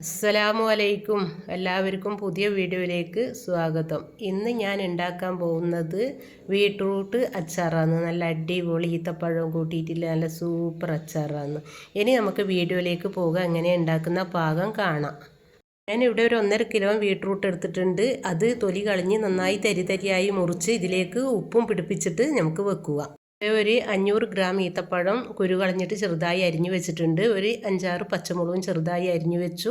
അസ്സലാമു അലൈക്കും. എല്ലാവർക്കും പുതിയ വീഡിയോയിലേക്ക് സ്വാഗതം. ഇന്ന് ഞാൻ ഉണ്ടാക്കാൻ പോകുന്നത് ബീട്രൂട്ട് അച്ചാറാണ്. നല്ല അടിപൊളി ഈത്തപ്പഴം കൂട്ടിയിട്ടില്ല. നല്ല സൂപ്പർ അച്ചാറാണ്. ഇനി നമുക്ക് വീഡിയോയിലേക്ക് പോകാം. എങ്ങനെ ഉണ്ടാക്കുന്ന പാകം കാണാം. ഞാനിവിടെ ഒരു ഒന്നര കിലോ ബീട്രൂട്ട് എടുത്തിട്ടുണ്ട്. അത് തൊലി കളഞ്ഞ് നന്നായി തരി തരിയായി മുറിച്ച് ഇതിലേക്ക് ഉപ്പും പിടിപ്പിച്ചിട്ട് നമുക്ക് വെക്കുക. ഒരു അഞ്ഞൂറ് ഗ്രാം ഈത്തപ്പഴം കുരു കളഞ്ഞിട്ട് ചെറുതായി അരിഞ്ഞു വെച്ചിട്ടുണ്ട്. ഒരു അഞ്ചാറ് പച്ചമുളകും ചെറുതായി അരിഞ്ഞു വെച്ചു.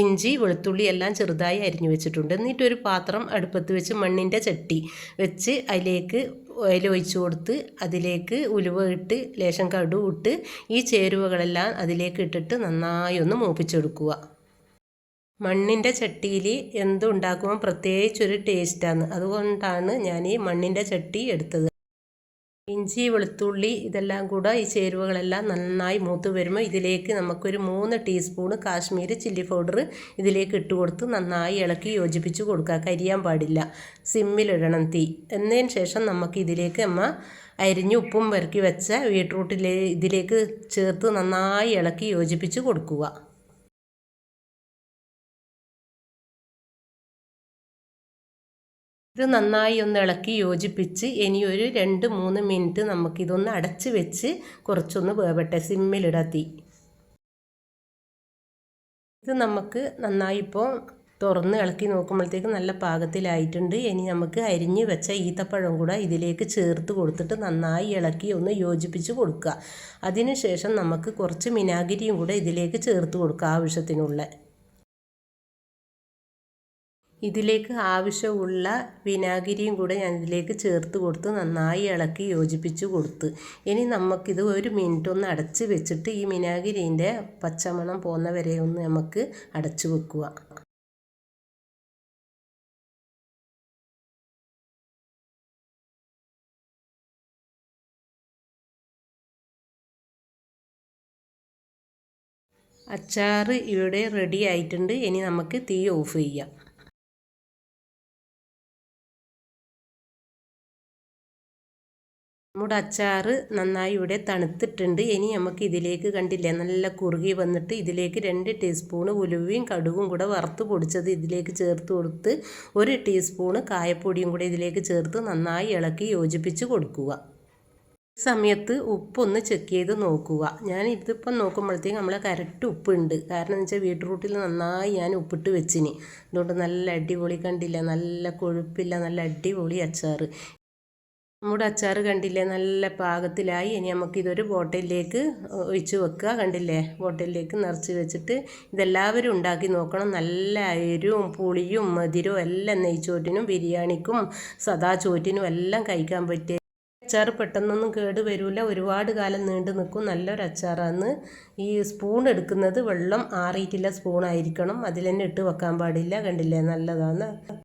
ഇഞ്ചി വെളുത്തുള്ളി എല്ലാം ചെറുതായി അരിഞ്ഞു വെച്ചിട്ടുണ്ട്. എന്നിട്ട് ഒരു പാത്രം അടുപ്പത്ത് വെച്ച് മണ്ണിന്റെ ചട്ടി വെച്ച് അതിലേക്ക് ഓയിൽ ഒഴിച്ച് കൊടുത്ത് അതിലേക്ക് ഉലുവ ഇട്ട് ലേശം കടു ഇട്ട് ഈ ചേരുവകളെല്ലാം അതിലേക്ക് ഇട്ടിട്ട് നന്നായി ഒന്ന് മൂപ്പിച്ചെടുക്കുക. മണ്ണിന്റെ ചട്ടിയിൽ എന്തുണ്ടാക്കുമ്പോൾ പ്രത്യേകിച്ചൊരു ടേസ്റ്റാണ് അതുകൊണ്ടാണ് ഞാൻ ഈ മണ്ണിന്റെ ചട്ടി എടുത്തത്. ഇഞ്ചി വെളുത്തുള്ളി ഇതെല്ലാം കൂടെ ഈ ചേരുവകളെല്ലാം നന്നായി മൂത്ത് വരുമ്പോൾ ഇതിലേക്ക് നമുക്കൊരു മൂന്ന് ടീസ്പൂണ് കാശ്മീരി ചില്ലി പൗഡർ ഇതിലേക്ക് ഇട്ട് കൊടുത്ത് നന്നായി ഇളക്കി യോജിപ്പിച്ച് കൊടുക്കുക. കരിയാൻ പാടില്ല. സിമ്മിലിടണം തീ. എന്നതിന് ശേഷം നമുക്ക് ഇതിലേക്ക് അമ്മ അരിഞ്ഞ് ഉപ്പും പെറുക്കി വെച്ച ബീട്രൂട്ടിലെ ഇതിലേക്ക് ചേർത്ത് നന്നായി ഇളക്കി യോജിപ്പിച്ച് കൊടുക്കുക. ഇത് നന്നായി ഒന്ന് ഇളക്കി യോജിപ്പിച്ച് ഇനി ഒരു രണ്ട് മൂന്ന് മിനിറ്റ് നമുക്കിതൊന്ന് അടച്ച് വെച്ച് കുറച്ചൊന്ന് വേവട്ടെ സിമ്മിലിടത്തി ഇത് നമുക്ക് നന്നായി ഇപ്പോൾ തുറന്ന് ഇളക്കി നോക്കുമ്പോഴത്തേക്ക് നല്ല പാകത്തിലായിട്ടുണ്ട്. ഇനി നമുക്ക് അരിഞ്ഞ് വെച്ച ഈത്തപ്പഴം കൂടെ ഇതിലേക്ക് ചേർത്ത് കൊടുത്തിട്ട് നന്നായി ഇളക്കി ഒന്ന് യോജിപ്പിച്ച് കൊടുക്കുക. അതിനുശേഷം നമുക്ക് കുറച്ച് മിനാഗിരിയും കൂടെ ഇതിലേക്ക് ചേർത്ത് കൊടുക്കുക ആവശ്യത്തിനുള്ള. ഇതിലേക്ക് ആവശ്യമുള്ള വിനാഗിരിയും കൂടെ ഞാൻ ഇതിലേക്ക് ചേർത്ത് കൊടുത്ത് നന്നായി ഇളക്കി യോജിപ്പിച്ച് കൊടുത്ത്. ഇനി നമുക്കിത് ഒരു മിനിറ്റ് ഒന്ന് അടച്ച് വെച്ചിട്ട് ഈ വിനാഗിരീന്റെ പച്ചമണം പോകുന്ന വരെ ഒന്ന് നമുക്ക് അടച്ച് വെക്കുക. അച്ചാർ ഇവിടെ റെഡി ആയിട്ടുണ്ട്. ഇനി നമുക്ക് തീ ഓഫ് ചെയ്യാം. നമ്മുടെ അച്ചാർ നന്നായി ഇവിടെ തണുത്തിട്ടുണ്ട്. ഇനി നമുക്ക് ഇതിലേക്ക് കണ്ടില്ലേ നല്ല കുറുകി വന്നിട്ട് ഇതിലേക്ക് രണ്ട് ടീസ്പൂണ് ഉലുവയും കടുകും കൂടെ വറുത്ത് പൊടിച്ചത് ഇതിലേക്ക് ചേർത്ത് കൊടുത്ത് ഒരു ടീസ്പൂണ് കായപ്പൊടിയും കൂടെ ഇതിലേക്ക് ചേർത്ത് നന്നായി ഇളക്കി യോജിപ്പിച്ച് കൊടുക്കുക. സമയത്ത് ഉപ്പൊന്ന് ചെക്ക് ചെയ്ത് നോക്കുക. ഞാൻ ഇതിപ്പം നോക്കുമ്പോഴത്തേക്ക് നമ്മളെ കറക്റ്റ് ഉപ്പുണ്ട്. കാരണം എന്ന് വെച്ചാൽ ബീട്രൂട്ടിൽ നന്നായി ഞാൻ ഉപ്പിട്ട് വെച്ചിനി. അതുകൊണ്ട് നല്ല അടിപൊളി കണ്ടില്ല നല്ല കൊഴുപ്പില്ല നല്ല അടിപൊളി അച്ചാർ നമ്മുടെ അച്ചാർ കണ്ടില്ലേ? നല്ല പാകത്തിലായി. ഇനി നമുക്കിതൊരു ബോട്ടിലേക്ക് ഒഴിച്ച് വെക്കുക. കണ്ടില്ലേ? ബോട്ടിലേക്ക് നിറച്ച് വെച്ചിട്ട് ഇതെല്ലാവരും ഉണ്ടാക്കി നോക്കണം. നല്ല അരിയും പുളിയും മധുരവും എല്ലാം നെയ്ച്ചോറ്റിനും ബിരിയാണിക്കും സദാ ചോറ്റിനും എല്ലാം കഴിക്കാൻ പറ്റിയ അച്ചാർ പെട്ടെന്നൊന്നും കേട് വരില്ല ഒരുപാട് കാലം നീണ്ടു നിൽക്കും. നല്ലൊരു അച്ചാറാണ് ഈ സ്പൂൺ എടുക്കുന്നത് വെള്ളം ആറിയിട്ടില്ല. സ്പൂണായിരിക്കണം അതിൽ തന്നെ ഇട്ട് വെക്കാൻ പാടില്ല. കണ്ടില്ലേ? നല്ലതാണ്.